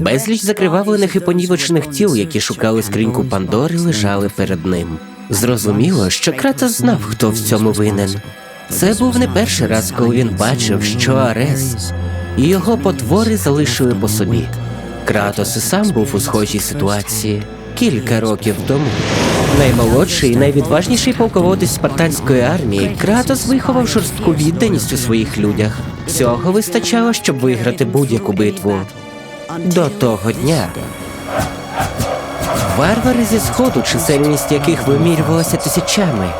Безліч закривавлених і понівечених тіл, які шукали скриньку Пандори, лежали перед ним. Зрозуміло, що Кратос знав, хто в цьому винен. Це був не перший раз, коли він бачив, що Арес і його потвори залишили по собі. Кратос і сам був у схожій ситуації кілька років тому. Наймолодший і найвідважніший полководець спартанської армії, Кратос виховав жорстку відданість у своїх людях. Цього вистачало, щоб виграти будь-яку битву. До того дня. Варвари зі сходу, чисельність яких вимірювалася тисячами,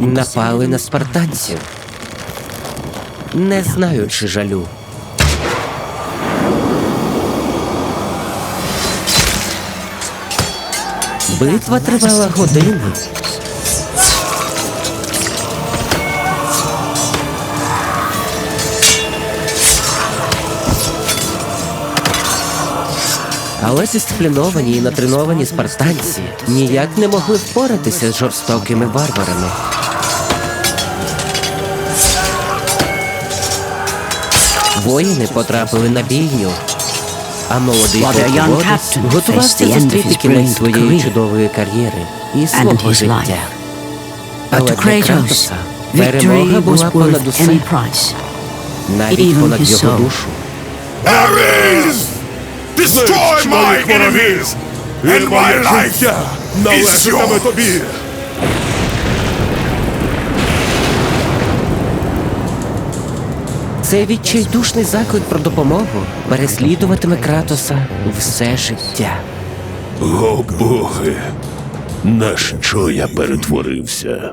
напали на спартанців, не знаючи жалю. Битва тривала години. Але дисципліновані і натреновані спартанці ніяк не могли впоратися з жорстокими варварами. Воїни потрапили на бійню, а молодий полководець готувався зустріти кінець своєї чудової кар'єри і свого життя. Але для Кратоса перемога була понад усе, навіть понад його душу. Destroy my enemies! And my life is належатиме yours! тобі. Цей відчайдушний заклик про допомогу переслідуватиме Кратоса все життя. О боги, на що я перетворився?